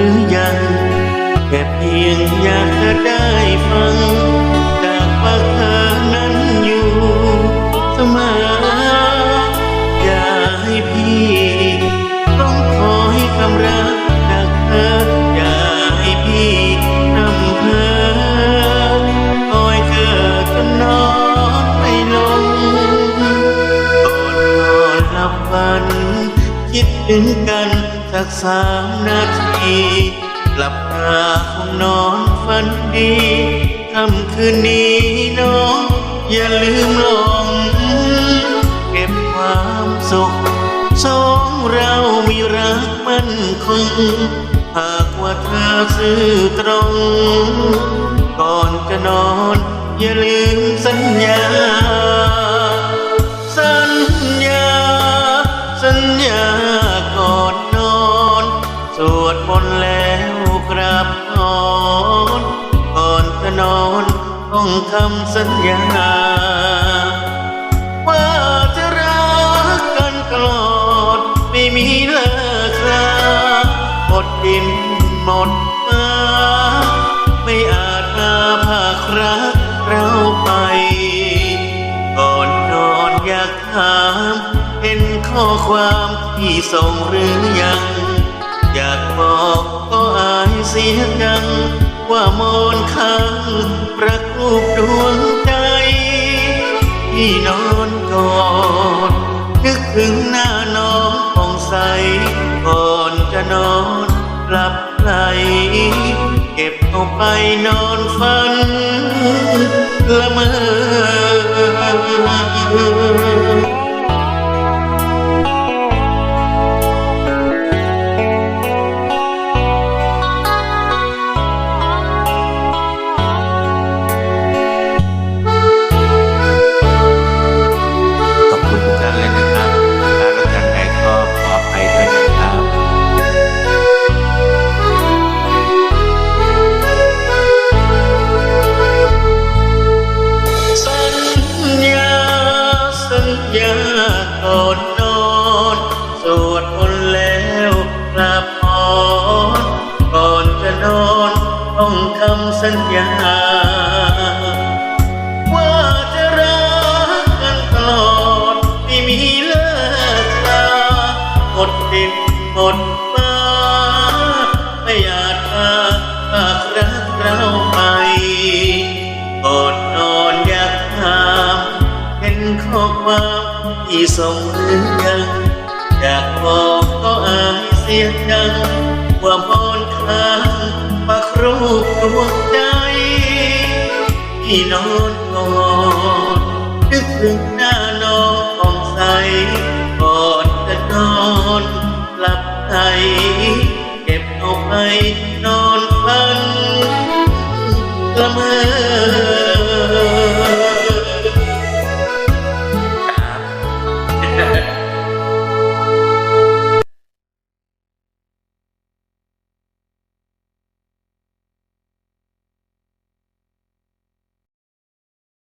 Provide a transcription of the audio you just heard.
อยากได้ฟังจากปากเธอนั้นอยู่เสมออย่าให้พี่ต้องคอยคำรักจากเธออย่าให้พี่นำเพอคอยเธอจนนอนไม่ลงก่อนนอนหลับฝัน คิดถึงกัน สักสามนาทีหลับตาคงนอนฝันดีค่ำคืนนี้น้อง อย่าลืมลงเก็บความสุขสองเรามีรักมั่นคงหากว่าเธอซื่อตรง ก่อนจะนอน อย่าลืมสัญญา วดมนต์แล้วกราบนอนก่อนจะนอนต้องคำสัญญา ว่าจะรักกันตลอดไม่มีเลิกลาหมดดินหมดฟ้าไม่อาจมาภาครักเราไป ก่อนนอนอยากถาม เห็นข้อความที่ส่งหรือยัง อยากบอกก็อายเสียจัง ว่ามอนค้างประรูปดวงใจที่นอนกอนนึกถึงหน้าน้องผ่องใส ก่อนจะนอนหลับไหลเก็บเอาไปนอนฝันละเมอ สัญญา ว่าจะรักกันตลอดไม่มีเลิกลาหมดดินหมดฟ้าไม่อาจมาฝากรักเราไปก่อนนอนอยากถามเห็นข้อความที่ส่งหรือยังอยากบอกก็อายเสียจังว่ามอ นอนงอนนึกถึงหน้าน้องของใสก่อนจะนอนหลับใจเก็บเอาไปนอนฝันละเมอ